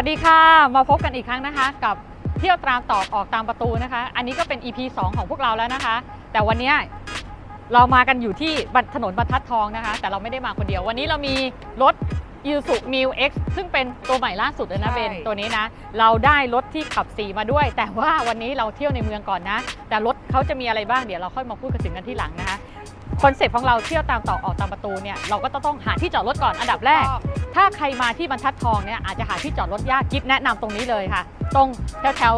สวัสดีค่ะ มาพบกันอีกครั้งนะคะ กับเที่ยวตามตอกออกตามประตูนะคะ อันนี้ก็เป็น EP 2 ของพวกเราแล้วนะคะ แต่วันเนี้ยเรามากันอยู่ที่บันถนนบรรทัดทองนะคะ แต่เราไม่ได้มาคนเดียว วันนี้เรามีรถ i s u m i l X ซึ่งเป็นตัวใหม่ล่าสุดเลยนะใช่เบนตัวนี้นะ เราได้รถที่ขับสีมาด้วย แต่ว่าวันนี้เราเที่ยวในเมืองก่อนนะ แต่รถเขาจะมีอะไรบ้างเดี๋ยวเราค่อยมาพูดกันถึงกันที่หลังนะ คะคอนเซ็ปต์ของเราเที่ยวตามตอกออกตามประตูเนี่ยเราก็ต้องหาที่จอดรถก่อนอันดับแรก ถ้าใครมาที่บรรทัดทองเนี่ยอาจจะหาที่จอดรถยากกิฟแนะนำตรงนี้เลยค่ะ ตรงแถวแถว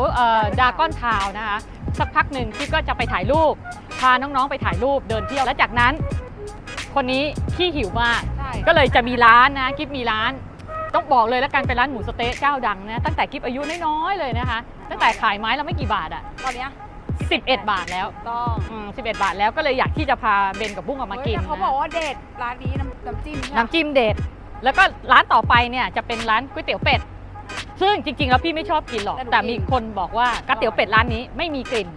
ดากอนทาวนะคะสักพักหนึ่งกิฟก็จะไปถ่ายรูป พาน้องๆไปถ่ายรูปเดินเที่ยวแล้วจากนั้น คนนี้ขี้หิวมากใช่ก็เลยจะมีร้านนะกิฟมีร้าน ต้องบอกเลยแล้วกันเป็นร้านหมูสะเต๊ะเจ้าดังนะตั้งแต่กิฟอายุน้อยๆเลยนะคะ ตั้งแต่ขายไม้ละไม่กี่บาทอะตอนเนี้ย 11 บาทแล้วต้องอืม11 บาทแล้วก็เลยอยากที่จะพาเบนกับบุ้งออกมากินเฮ้ยแต่เขานะ บอกว่าเด็ดร้านนี้น้ำน้ำจิ้มใช่ไหมน้ำจิ้มเด็ด แล้วก็ร้านต่อไปเนี่ยจะเป็นร้านก๋วยเตี๋ยวเป็ด ซึ่งจริงๆ แล้วพี่ไม่ชอบกินหรอก แต่มีคนบอกว่าก๋วยเตี๋ยวเป็ดร้านนี้ไม่มีกลิ่น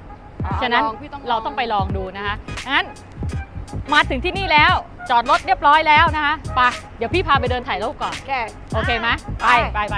อ่ฉะนั้นลองพี่ต้องเราต้องไปลองดูนะคะงั้นมาถึงที่นี่แล้วจอดรถเรียบร้อยแล้วนะคะไปเดี๋ยวพี่พาไปเดินถ่ายรูปก่อน แก โอเคไหมไปไปไป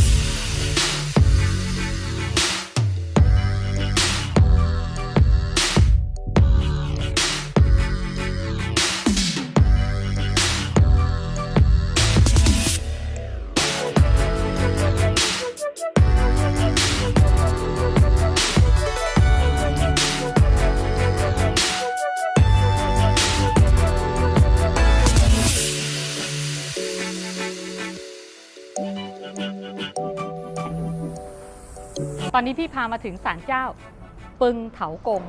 ตอนนี้พี่พามาถึงศาลเจ้า ปึงเถากง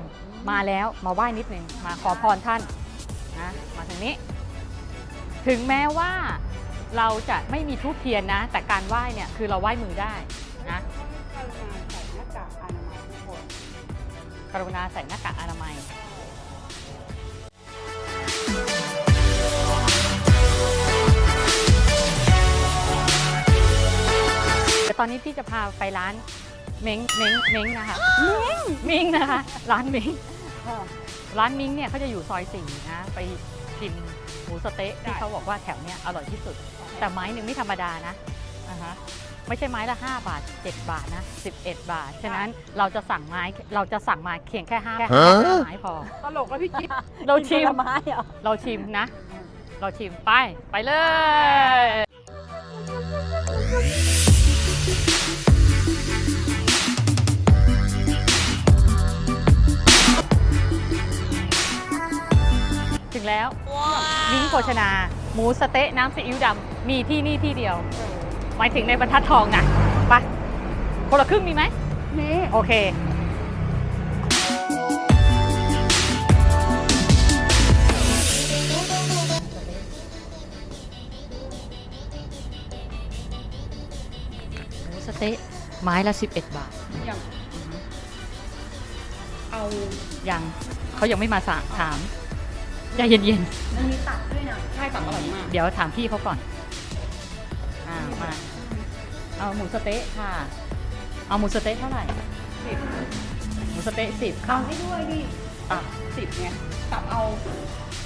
มาแล้วมาไหว้นิดนึงมาขอพรท่านนะมาทางนี้ ถึงแม้ว่าเราจะไม่มีทูบเทียนนะ แต่การไหว้เนี่ยคือเราไหว้มือได้นะใส่หน้ากากอนามัยทุกคนกรุณาใส่หน้ากากอนามัยแต่ตอนนี้พี่จะพาไปร้าน เม้งเม้งเม้งนะคะเม้งนะคะ ร้านเม้งร้านมิงเนี่ยเขาจะอยู่ซอยสี่นะไปกินหมูสะเต๊ะที่เขาบอกว่าแถวเนี้ยอร่อยที่สุด แต่ไม้หนึ่งไม่ธรรมดานะอ่าฮะไม่ใช่ไม้ละ 5 บาท 7 บาทนะ 11 บาท ฉะนั้นเราจะสั่งไม้เราจะสั่งมาเพียงแค่5แค่ห้าไม้พอตลกแล้วพี่จิ๊บเราชิมผลไม้เหรอเราชิมนะ เราชิมไป ไปเลย ถึงแล้วมิ้งโภชนา หมูสะเต๊ะน้ำซีอิ๊วดำมีที่นี่ที่เดียว หมายถึงในบรรทัดทองนะไปคนละครึ่งมีไหมนี่โอเคหมูสะเต๊ะไม้ละ 11 บาทอย่างเอา ยัง เขายังไม่มาสาถาม ใจเย็นมันมีตับด้วยนะใช่ตับอร่อยมาก ๆ เดี๋ยวถามพี่เขาก่อน อ่า มา เอาหมูสะเต๊ะค่ะ เอาหมูสะเต๊ะเท่าไหร่ สิบหมูสะเต๊ะสิบเอาให้ด้วยดิตับสิบไงตับเอา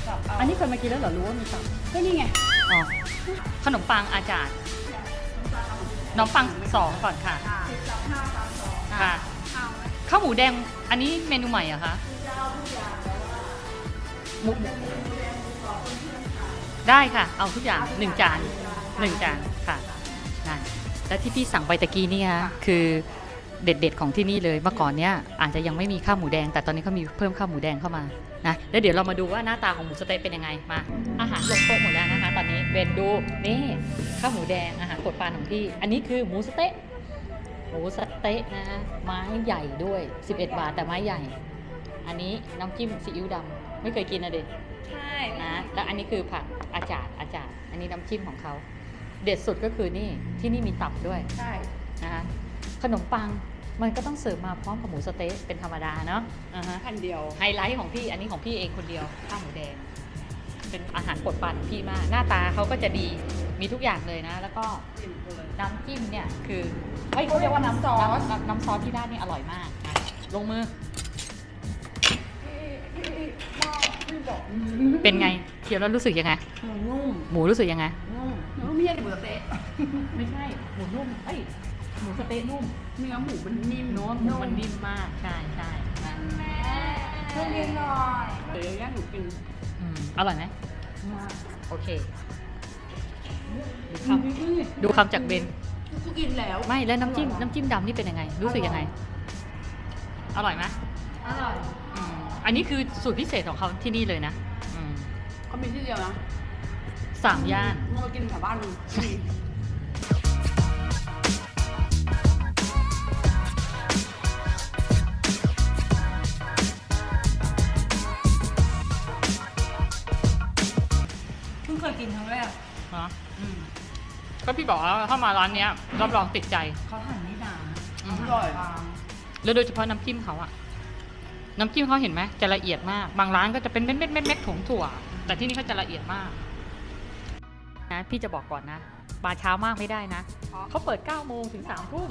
ตับเอาอันนี้เคยมากินแล้วเหรอรู้ว่ามีตับ ก็นี่ไงอ๋อ ขนมปังอาจารย์ขนมปังสองก่อนค่ะ สิบตับห้าตับสองค่ะ เอาไหมข้าวหมูแดง อันนี้เมนูใหม่เหรอะคะ หมูได้ค่ะ เอาทุกอย่างหนึ่งจานหนึ่งจานค่ะนั่นและที่พี่สั่งไปตะกี้เนี่ยคือเด็ดๆของที่นี่เลยเมื่อก่อนเนี่ยอาจจะยังไม่มีข้าวหมูแดง แต่ตอนนี้เขามีเพิ่มข้าวหมูแดงเข้ามานะแล้วเดี๋ยวเรามาดูว่าหน้าตาของหมูสะเต๊ะเป็นยังไงมา อาหารลงโต๊ะหมดแล้วนะคะ ตอนนี้เบนดูนี่ข้าวหมูแดงอาหารโปรดปรานของพี่ อันนี้คือหมูสะเต๊ะหมูสะเต๊ะนะไม้ใหญ่ด้วย 11 บาทแต่ไม้ใหญ่ อันนี้น้ำจิ้มซีอิ๊วดำ ไม่เคยกินนะเด็ดใช่นะแล้วอันนี้คือผักอาจารย์อาจารย์ อันนี้น้ำจิ้มของเขา เด็ดสุดก็คือนี่ที่นี่มีตับด้วยใช่นะคะขนมปังมันก็ต้องเสิร์ฟมาพร้อมกับหมูสะเต๊ะเป็นธรรมดาเนาะอ่าฮะพันเดียว ไฮไลท์ของพี่อันนี้ของพี่เองคนเดียวข้าวหมูแดง เป็นอาหารโปรดปรานของพี่มาก หน้าตาเขาก็จะดีมีทุกอย่างเลยนะ แล้วก็อิ่มเลยน้ำจิ้มเนี่ยคือเฮ้ยเขาเรียกว่าน้ำซอสน้ำน้ำซอสที่ร้านนี่อร่อยมากอะลงมือ เป็นไงเคี้ยวแล้วรู้สึกยังไง นุ่ม หมูรู้สึกยังไง นุ่มเนื้อไม่ใช่หมูสะเต๊ะไม่ใช่ หมูนุ่ม เอ้ย หมูสะเต๊ะนุ่ม เนื้อหมูมันนิ่มเนื้อหมูมันนิ่มมาก ใช่ใช่ช่วยกินหน่อยเดี๋ยวย่างหนูกินอืมอร่อยไหมมากโอเค ดูคำดูคำจากเบนกูกินแล้ว ไม่แล้วน้ำจิ้มน้ำจิ้มดำนี่เป็นยังไง รู้สึกยังไง อร่อยไหมอร่อย อืมอันนี้คือสูตรพิเศษของเขาที่นี่เลยนะอืมเขามีที่เดียวนะสามย่าน มึงมากินแถวบ้านมึงเพิ่งเคยกินครั้งแรกฮะอืมก็พี่บอกแล้วถ้ามาร้านเนี้ยรับรองติดใจ เขาหั่นไม่นานอืมอร่อย แล้วโดยเฉพาะน้ำจิ้มเขาอะ น้ำจิ้มเขาเห็นไหมจะละเอียดมาก บางร้านก็จะเป็นเม็ดเม็ดเม็ดเม็ดถุงถั่ว แต่ที่นี่เขาจะละเอียดมากนะพี่จะบอกก่อนนะ มาเช้ามากไม่ได้นะเขาเปิด9โมงถึง3ทุ่ม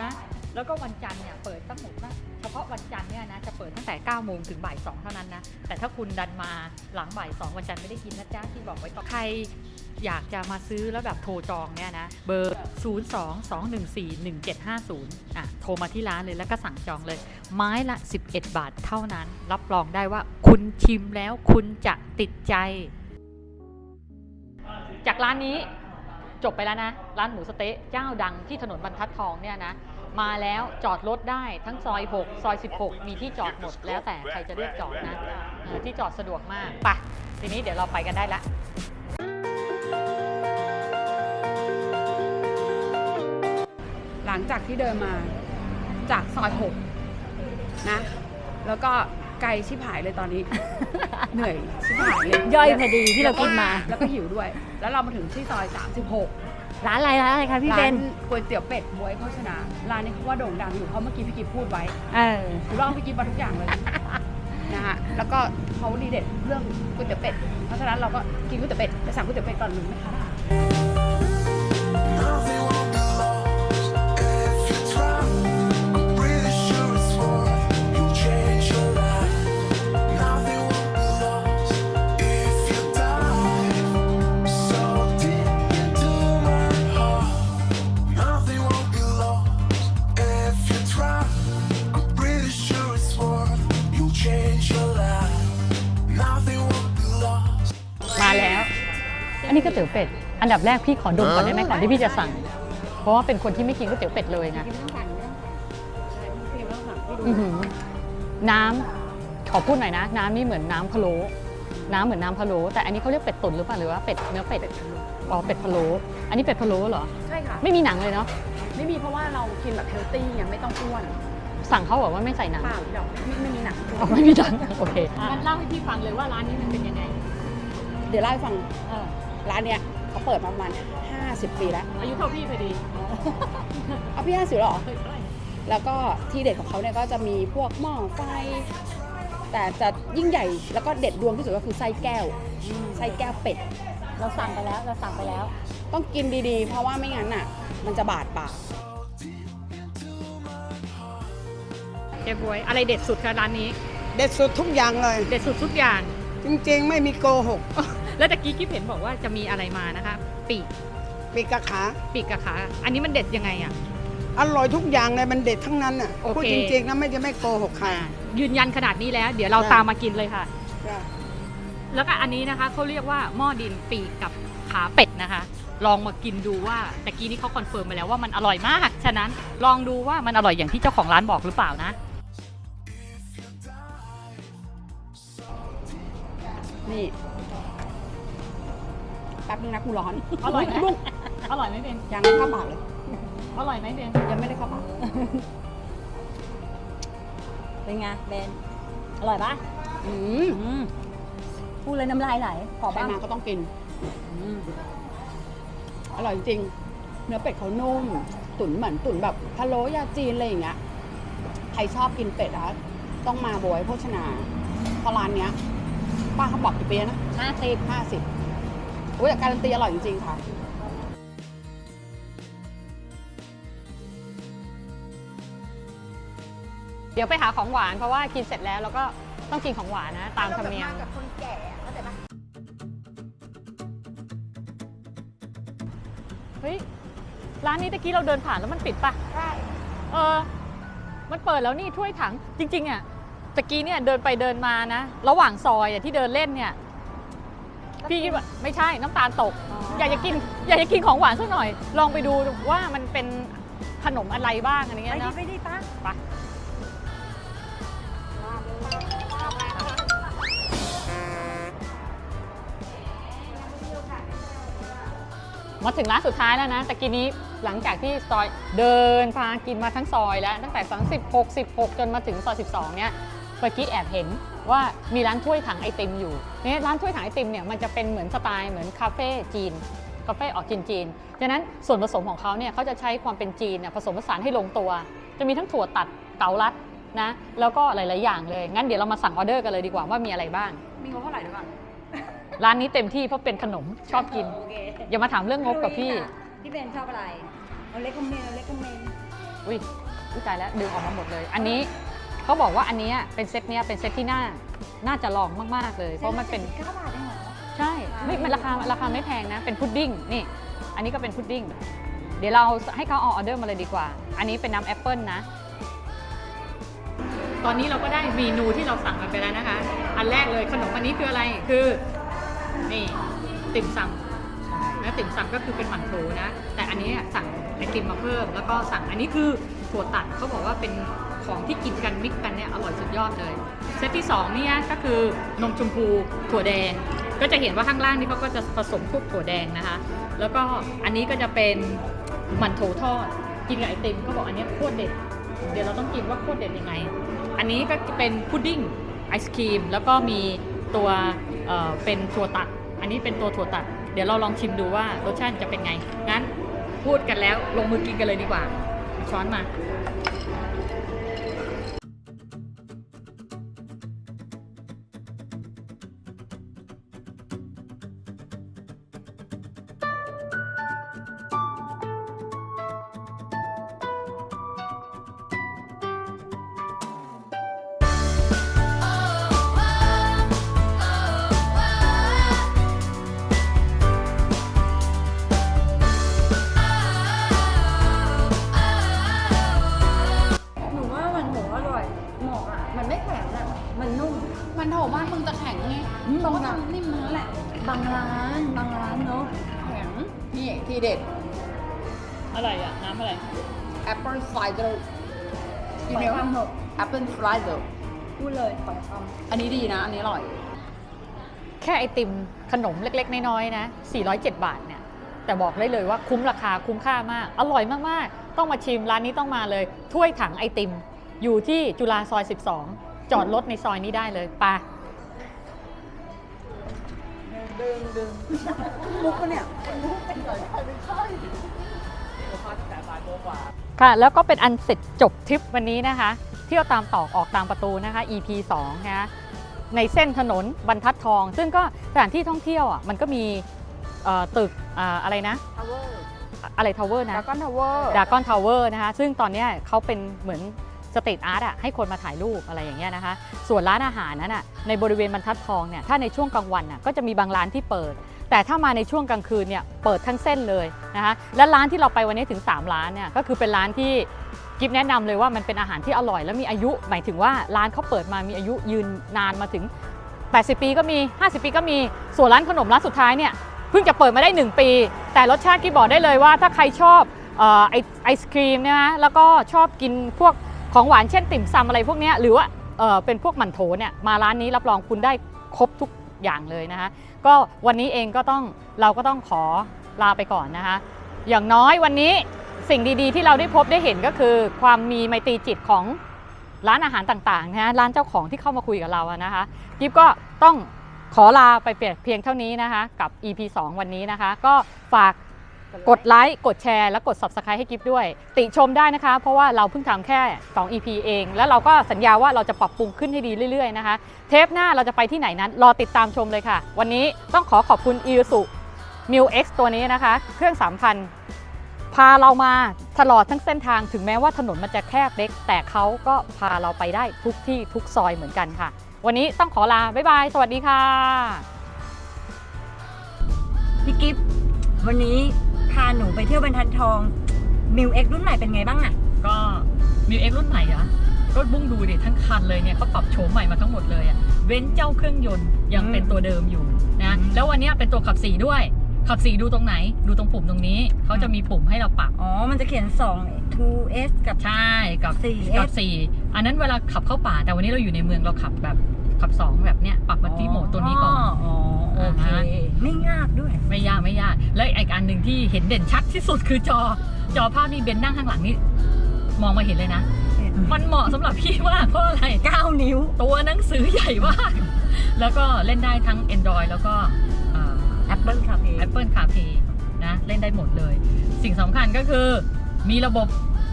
นะ แล้วก็วันจันทร์เนี่ยเปิดตั้งหมดนะเฉพาะวันจันทร์เนี่ยนะจะเปิดตั้งแต่9โมงถึงบ่าย2เท่านั้นนะ แต่ถ้าคุณดันมาหลังบ่าย2วันจันทร์ไม่ได้กินนะจ๊ะที่บอกไว้ก่อใครอยากจะมาซื้อแล้วแบบโทรจองเนี่ยนะ เบอร์ 0 2 2 1 4 1 7 5 0อะโทรมาที่ร้านเลยแล้วก็สั่งจองเลย ไม้ละ 11 บาทเท่านั้น รับรองได้ว่าคุณชิมแล้วคุณจะติดใจ จากร้านนี้จบไปแล้วนะ ร้านหมูสเต๊ะเจ้าดังที่ถนนบรรทัดทองเนี่ยนะ มาแล้วจอดรถได้ทั้งซอย 6 ซอย 16 มีที่จอดหมดแล้วแต่ใครจะเลือกจอดนะเออที่จอดสะดวกมากไปะทีนี้เดี๋ยวเราไปกันได้ละหลังจากที่เดินมาจากซอยหกนะ แล้วก็ไกลชิบหายเลยตอนนี้ เหนื่อยชิบหายเลยย่อยพอดีที่เรากินมา แล้วก็หิวด้วย แล้วเรามาถึงที่ซอย 36 ร้านอะไรร้านอะไรคะพี่เบร้านนก๋วยเตี๋ยวเป็ดบวยโภชนาร้านนี้เขาว่าโด่งดังอยู่เพราะเมื่อกี้พี่กิฟพูดไว้เออหนูลองพี่กิฟมาทุกอย่างเลยนะฮะแล้วก็เขาดีเด็ดเรื่องก๋วยเตี๋ยวเป็ดเพราะฉะนั้นเราก็กินก๋วยเตี๋ยวเป็ดไปสั่งก๋วยเตี๋ยวเป็ดก่อนหนึ่งนะคะ อันนี้ก๋วยเตี๋ยวเป็ด อันดับแรกพี่ขอดมก่อนได้ไหมก่อนที่พี่จะสั่ง เพราะว่าเป็นคนที่ไม่กินก๋วยเตี๋ยวเป็ดเลยนะไม่ต้องสั่งไม่ต้องสั่งใช่พี่ไม่ต้องสั่งพี่ดูอื้อหือน้ำขอพูดหน่อยนะ น้ำนี่เหมือนน้ำพะโล้น้ำเหมือนน้ำพะโล้แต่อันนี้เขาเรียกเป็ดตุ๋นหรือเปล่าหรือว่าเป็ดเนื้อเป็ดอ๋อเป็ดพะโล้อันนี้เป็ดพะโล้เหรอใช่ค่ะไม่มีหนังเลยเนาะไม่มีเพราะว่าเรากินแบบเฮลตี้ยังไม่ต้องอ้วนสั่งเขาบอกว่าไม่ใส่หนังเปล่าเดี๋ยวไม่ไม่มีหนังอ๋อไม่มีหนังโอเคงั้นเล่าให้พี่ฟังเลยว่าร้านนี้มันเป็นยังไง เดี๋ยวเล่าให้ฟังเออ ร้านเนี้ยเขาเปิดมาประมาณ 50 ปีแล้ว อายุเท่าพี่พอดีเอาพี่ห้าสิบหรอ แล้วก็ที่เด็ดของเขาเนี่ยก็จะมีพวกหม้อไฟ แต่จะยิ่งใหญ่แล้วก็เด็ดดวงที่สุดก็คือไส้แก้ว ไส้แก้วเป็ด เราสั่งไปแล้ว เราสั่งไปแล้ว ต้องกินดีๆ เพราะว่าไม่งั้นน่ะ มันจะบาดปากเจ๊บวย อะไรเด็ดสุดคะร้านนี้ เด็ดสุดทุกอย่างเลย เด็ดสุดทุกอย่าง จริงๆ ไม่มีโกหก แล้วตะกี้กิ๊บเห็นบอกว่าจะมีอะไรมานะคะ ปีกปีกกะขา ปีกกับขาอันนี้มันเด็ดยังไงอะ อร่อยทุกอย่างเลยมันเด็ดทั้งนั้นน่ะโอเค พูดจริงๆนะไม่จะไม่โกหกใคร ยืนยันขนาดนี้แล้ว เดี๋ยวเราจ้ะตามมากินเลยค่ะ จ้ะแล้วก็อันนี้นะคะเขาเรียกว่าหม้อดินปีกกับขาเป็ดนะคะ ลองมากินดูว่าตะกี้นี้เขาคอนเฟิร์มมาแล้วว่ามันอร่อยมาก ฉะนั้นลองดูว่ามันอร่อยอย่างที่เจ้าของร้านบอกหรือเปล่านะ นี่แป๊บนึงนะกูร้อนอร่อยไหมลูกอร่อยไหมเบนยังไม่เข้าปากเลย อร่อยไหมเบนยังไม่ได้เข้าปาก เป็นไงเบน อร่อยปะอืมอืมพูดเลยน้ำลายไหล ขอใครบ้างมาก็ต้องกินอืมอร่อยจริง เนื้อเป็ดเขานุ่ม ตุ๋นเหมือนตุ๋นแบบพะโล้ยาจีนอะไรอย่างเงี้ย ใครชอบกินเป็ดอะต้องมาบวยโภชนาเพราะร้านเนี้ย ป้าเขาบอกกี่ปีแล้วนะห้าสิบห้าสิบ อุ้ยแต่การันตีอร่อยจริงๆค่ะเดี๋ยวไปหาของหวานเพราะว่ากินเสร็จแล้วเราก็ต้องกินของหวานนะ ตามธรรมเนียมกับคนแก่เข้าใจปะเฮ้ยร้านนี้ตะกี้เราเดินผ่านแล้วมันปิดปะใช่เออ มันเปิดแล้วนี่ถ้วยถังจริงๆอะตะกี้เนี่ยเดินไปเดินมานะ ระหว่างซอยอะที่เดินเล่นเนี่ย พี่คิดว่าไม่ใช่น้ำตาลตก อยากจะกินอยากจะกินของหวานสักหน่อย ลองไปดูว่ามันเป็นขนมอะไรบ้างอะไรไปเงี้ยดีเนาะไปดีป้าไปมาถึงร้านสุดท้ายแล้วนะตะกี้นี้หลังจากที่ซอยเดินพากินมาทั้งซอยแล้ว ตั้งแต่ 36 16 จนมาถึงซอย 12 เนี่ยเมื่อกี้แอบเห็น ว่ามีร้านถ้วยถังไอติมอยู่เนี่ยร้านถ้วยถังไอติมเนี่ยมันจะเป็นเหมือนสไตล์เหมือนคาเฟ่จีนคาเฟ่ออกจีนจีนๆดังนั้นส่วนผสมของเขาเนี่ยเขาจะใช้ความเป็นจีนเนี่ยผสมผสานให้ลงตัว จะมีทั้งถั่วตัดเกาลัดนะแล้วก็หลาย ๆ อย่างเลย งั้นเดี๋ยวเรามาสั่งออเดอร์กันเลยดีกว่าว่ามีอะไรบ้าง มีงบเท่าไหร่ด้วยก่อนร้านนี้เต็มที่เพราะเป็นขนมชอบกินโอเคอย่ามาถามเรื่องงบกับพี่ พี่เบนชอบอะไร เอาเล็กคอมเมนเอาเล็กคอมเมนอุ้ยอุ้ยตายแล้วดึงออกมาหมดเลย อันนี้ เขาบอกว่าอันเนี้ยเป็นเซตเนี้ยเป็นเซตที่น่าน่าจะลองมาก ๆ เลย เพราะมันเป็นเก้าบาทเองเหรอใช่ไม่มันราคาราคาไม่แพงนะเป็นพุดดิ้งนี่ อันนี้ก็เป็นพุดดิ้งเดี๋ยวเราให้เขาเอาออเดอร์มาเลยดีกว่า อันนี้เป็นน้ำแอปเปิลนะ ตอนนี้เราก็ได้เมนูที่เราสั่งกันไปแล้วนะคะ อันแรกเลยขนมอันนี้คืออะไรคือนี่ติ่มซำนะติ่มซำก็คือเป็นหมั่นโถนะ แต่อันนี้สั่งไอติมมาเพิ่ม แล้วก็สั่งอันนี้คือ ถั่วตัดเขาบอกว่าเป็นของที่กินกันมิกกันเนี่ยอร่อยสุดยอดเลยเซตที่สองเนี่ยก็คือนมชมพูถั่วแดง ก็จะเห็นว่าข้างล่างนี่เขาก็จะผสมพวกถั่วแดงนะคะ แล้วก็อันนี้ก็จะเป็นมันโถทอดกินกับไอติมเขาบอกอันนี้โคตรเด็ด เดี๋ยวเราต้องกินว่าโคตรเด็ดยังไง อันนี้ก็จะเป็นพุดดิ้งไอศครีม แล้วก็มีตัวเเป็นถั่วตัด อันนี้เป็นตัวถั่วตัด เดี๋ยวเราลองชิมดูว่ารสชาติจะเป็นไงงั้นพูดกันแล้วลงมือกินกันเลยดีกว่า ช้อนมาางร้านบางร้านเนาะแข็งนี่ทีเด็ดอะไรอะน้ำอะไร apple cider ปล่อยความหก apple cider พูดเลยปล่อยความอันนี้ดีนะ อันนี้อร่อย แค่ไอติมขนมเล็ก ๆ น้อยๆนะ 407 บาทเนี่ย แต่บอกได้เลยว่าคุ้มราคาคุ้มค่ามาก อร่อยมาก ๆ ต้องมาชิมร้านนี้ต้องมาเลย ถ้วยถังไอติม อยู่ที่จุฬาซอย 12 จอดรถในซอยนี้ได้เลยไป มุกปะเนี่ยค่ะ แล้วก็เป็นอันเสร็จจบทริปวันนี้นะคะ เที่ยวตามตอกออกตามประตูนะคะ EP 2นะคะในเส้นถนนบรรทัดทอง ซึ่งก็สถานที่ท่องเที่ยวอะมันก็มีเอ่อตึกอ่าอะไรนะ tower อะไรทาวเวอร์นะ dragon tower ดากอนทาวเวอร์นะคะซึ่งตอนเนี้ยเขาเป็นเหมือน สตรีทอาร์ตอะให้คนมาถ่ายรูปอะไรอย่างเงี้ยนะคะ ส่วนร้านอาหารนั้นอะในบริเวณบรรทัดทองเนี่ยถ้าในช่วงกลางวันอะก็จะมีบางร้านที่เปิด แต่ถ้ามาในช่วงกลางคืนเนี่ยเปิดทั้งเส้นเลยนะคะและร้านที่เราไปวันนี้ถึง 3 ร้านเนี่ยก็คือเป็นร้านที่กิฟแนะนำเลยว่ามันเป็นอาหารที่อร่อยและมีอายุ หมายถึงว่าร้านเขาเปิดมามีอายุยืนนานมาถึง 80 ปีก็มี 50 ปีก็มีส่วนร้านขนมร้านสุดท้ายเนี่ยเพิ่งจะเปิดมาได้ 1 ปี แต่รสชาติที่บอกได้เลยว่าถ้าใครชอบออไอศครีมนะแล้วก็ชอบกินพวก ของหวานเช่นติ่มซำอะไรพวกนี้หรือว่าเออเป็นพวกหมั่นโถเนี่ยมาร้านนี้รับรองคุณได้ครบทุกอย่างเลยนะคะก็วันนี้เองก็ต้องเราก็ต้องขอลาไปก่อนนะคะอย่างน้อยวันนี้สิ่งดีๆ ที่เราได้พบได้เห็นก็คือ ความมีไมตรีจิตของร้านอาหารต่างๆนะะร้านเจ้าของที่เข้ามาคุยกับเราอะนะคะกิฟก็ต้องขอลาไปเพียงเท่านี้นะคะ กับ EP 2 วันนี้นะคะ ก็ฝาก กดไลค์กดแชร์ และกด Subscribe ให้กิฟด้วย ติชมได้นะคะ เพราะว่าเราเพิ่งทำแค่ 2 EP เอง แล้วเราก็สัญญาว่าเราจะปรับปรุงขึ้นให้ดีเรื่อยๆนะคะ เทปหน้าเราจะไปที่ไหนนั้น รอติดตามชมเลยค่ะ วันนี้ต้องขอขอบคุณ i ี s u m i l X ตัวนี้นะคะ เครื่อง 3,000 พาเรามาตลอดทั้งเส้นทางถึงแม้ว่าถนนมันจะแคบเล็ก แต่เขาก็พาเราไปได้ทุกที่ทุกซอยเหมือนกันค่ะ วันนี้ต้องขอลาบ๊ายบายสวัสดีค่ะพี่กิฟต์วันนี้ พาหนูไปเที่ยวบรรทัดทองมิวเอ็กรุ่นใหม่เป็นไงบ้างอะก็มิวเอ็กรุ่นใหม่อะก็บุ้งดูดิทั้งคันเลยเนี่ยเขาปรับโฉมใหม่มาทั้งหมดเลยอะเว้นเจ้าเครื่องยนต์ยังเป็นตัวเดิมอยู่นะแล้ววันเนี้ยเป็นตัวขับสีด้วย ขับสีดูตรงไหน ดูตรงปุ่มตรงนี้เขาจะมีปุ่มให้เราปรับอ๋อมันจะเขียน2 2S กับใช่กับ 4S กับสี่อันนั้นเวลาขับเข้าป่าแต่วันนี้เราอยู่ในเมืองเราขับแบบขับสองแบบเนี้ยปรับมาที่โหมดตัวนี้ก่อนอ๋อ โอเคอ่าฮะไม่ยากด้วย ไม่ยากไม่ยาก และอีกอันหนึ่งที่เห็นเด่นชัดที่สุดคือจอ จอภาพนี่เบนนั่งข้างหลังนี่มองมาเห็นเลยนะ มันเหมาะสำหรับพี่มากเพราะอะไร 9 นิ้ว ตัวหนังสือใหญ่มาก แล้วก็เล่นได้ทั้ง Android แล้วก็เอ่อ Apple CarPlay Apple CarPlay นะ เล่นได้หมดเลย สิ่งสำคัญก็คือมีระบบ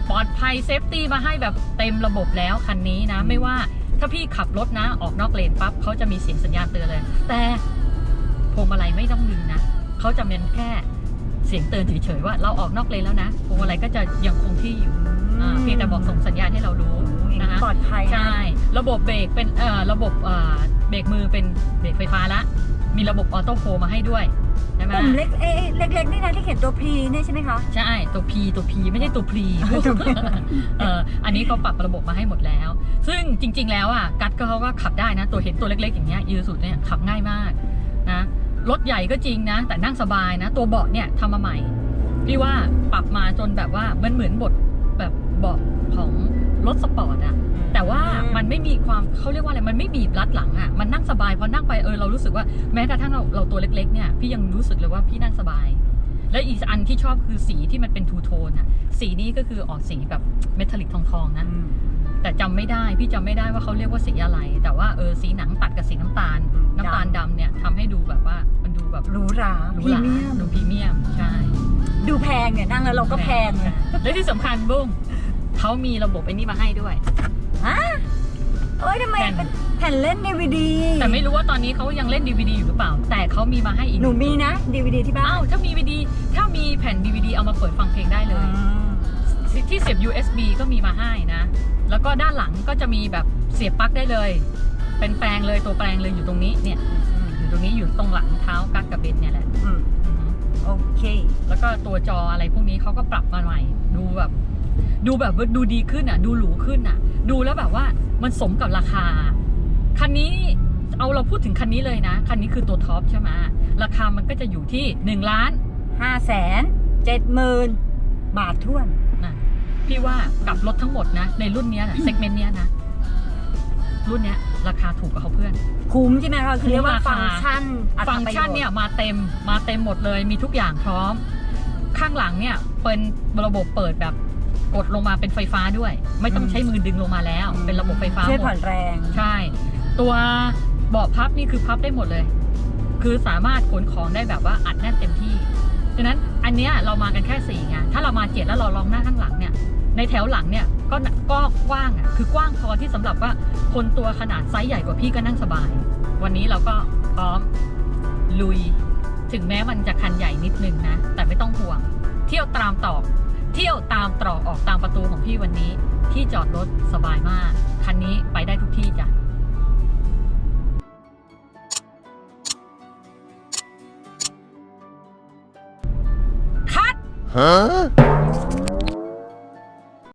ปลอดภัยเซฟตี้มาให้แบบเต็มระบบแล้วคันนี้นะ ไม่ว่าถ้าพี่ขับรถนะออกนอกเลนปั๊บเขาจะมีเสียงสัญญาณเตือนเลย แต่ พวงมาลัยไม่ต้องดึงนะเขาจะเป็นแค่เสียงเตือนเฉยๆว่าเราออกนอกเลนแล้วนะพวงมาลัยก็จะยังคงที่อยู่อ่าเพียงแต่บอกส่งสัญญาณให้เรารู้นะคะปลอดภัยนะใช่ระบบเบรกเป็นเอ่อระบบเอ่อเบรกมือเป็นเบรกไฟฟ้าละ มีระบบออโต้โฟมาให้ด้วยใช่ไหมปุ่มเล็กเอ๊ะเล็กๆนี่นะที่เขียนตัว P นี่ใช่ไหมคะใช่ตัว P ตัว P ไม่ใช่ตัว P เอออันนี้เขาปรับระบบมาให้หมดแล้ว ซึ่งจริง ๆ แล้วอะกัดก็เขาก็ขับได้นะ ตัวเห็นตัวเล็ก ๆ อย่างเงี้ยยูสุดเนี่ยขับง่ายมากนะ รถใหญ่ก็จริงนะ แต่นั่งสบายนะ ตัวเบาะเนี่ยทำมาใหม่ พี่ว่าปรับมาจนแบบว่ามันเหมือนบทแบบเบาะของรถสปอร์ตอะแต่ว่าอืมมันไม่มีความเขาเรียกว่าอะไรมันไม่บีบรัดหลังอะมันนั่งสบายพอนั่งไปเออเรารู้สึกว่าแม้กระทั่งเราเราตัวเล็กๆเนี่ยพี่ยังรู้สึกเลยว่าพี่นั่งสบาย และอีกอันที่ชอบคือสีที่มันเป็นทูโทนอะสีนี้ก็คือออกสีแบบเมทัลลิกทองๆนะ แต่จำไม่ได้พี่จำไม่ได้ว่าเขาเรียกว่าสีอะไร แต่ว่าเออสีหนังตัดกับสีน้ำตาลอืมน้ำตาลดำเนี่ยทำให้ดูแบบว่ามันดูแบบหรูหราหรูพรีหราเมียมดูพรีเมียมใช่ ดูแพงเนี่ยนั่งแล้วเราก็แพงเลยและที่สำคัญบุ้งเขามีระบบไอ้นี่มาให้ด้วยฮะเอ้ยทำไมแผ่นเป็นแผ่นเล่นดีวดีแต่ไม่รู้ว่าตอนนี้เขายังเล่น DVD อยู่หรือเปล่า แต่เขามีมาให้อีกหนูมีนะดีวดีที่บ้าอ้านวถ้ามี DVD ถ้ามีแผ่น DVD เอามาเปิดฟังเพลงได้เลยอืมที่เสียบ USB ก็มีมาให้นะ แล้วก็ด้านหลังก็จะมีแบบเสียบปลั๊กได้เลย เป็นแปลงเลยตัวแปลงเลยอยู่ตรงนี้เนี่ยอยู่ตรงนี้อยู่ตรงหลังเท้ากัดกับเบนเนี่ยแหละอืมอือฮึโอเค แล้วก็ตัวจออะไรพวกนี้เขาก็ปรับมาใหม่ ดูแบบ ดูแบบว่าดูดีขึ้นอะ ดูหรูขึ้นอะ ดูแล้วแบบว่ามันสมกับราคา คันนี้เอาเราพูดถึงคันนี้เลยนะ คันนี้คือตัวท็อปใช่ไหมราคามันก็จะอยู่ที่1ล้านห้าแสนเจ็ดหมื่นบาทท้วนนะ พี่ว่ากับรถทั้งหมดนะ ในรุ่นเนี้ยนะเซกเมนต์เนี้ยนะ รุ่นเนี้ยราคาถูกกว่าเขาเพื่อน คุ้มใช่ไหมคะคือเรียกว่าคุ้ฟัมงราก์คาชันอัตฟังก์ประโยชันชน์เนี่ยมาเต็มมาเต็มหมดเลยมีทุกอย่างพร้อม ข้างหลังเนี่ยเป็นระบบเปิดแบบกดลงมาเป็นไฟฟ้าด้วย ไม่ต้องใช้มือดึงลงมาแล้ว เป็นระบบไฟฟ้าช่วยหมผ่อดนแรง ใช่ ตัวเบาะพับนี่คือพับได้หมดเลย คือสามารถขนของได้แบบว่าอัดแน่นเต็มที่ฉะนั้นอันเนี้ยเรามากันแค่สี่ไงถ้าเรามาเจ็ดแล้วเราลองหน้าข้างหลังเนี่ย ในแถวหลังเนี่ยก็ก็กว้างอะคือกว้างพอที่สำหรับว่าคนตัวขนาดไซส์ใหญ่กว่าพี่ก็นั่งสบาย วันนี้เราก็พร้อมลุยถึงแม้มันจะคันใหญ่นิดนึงนะ แต่ไม่ต้องห่วง เที่ยวตามตอกเที่ยวตามตรอกออกตามประตูของพี่วันนี้ ที่จอดรถสบายมาก คันนี้ไปได้ทุกที่จ้ะคัด Huh?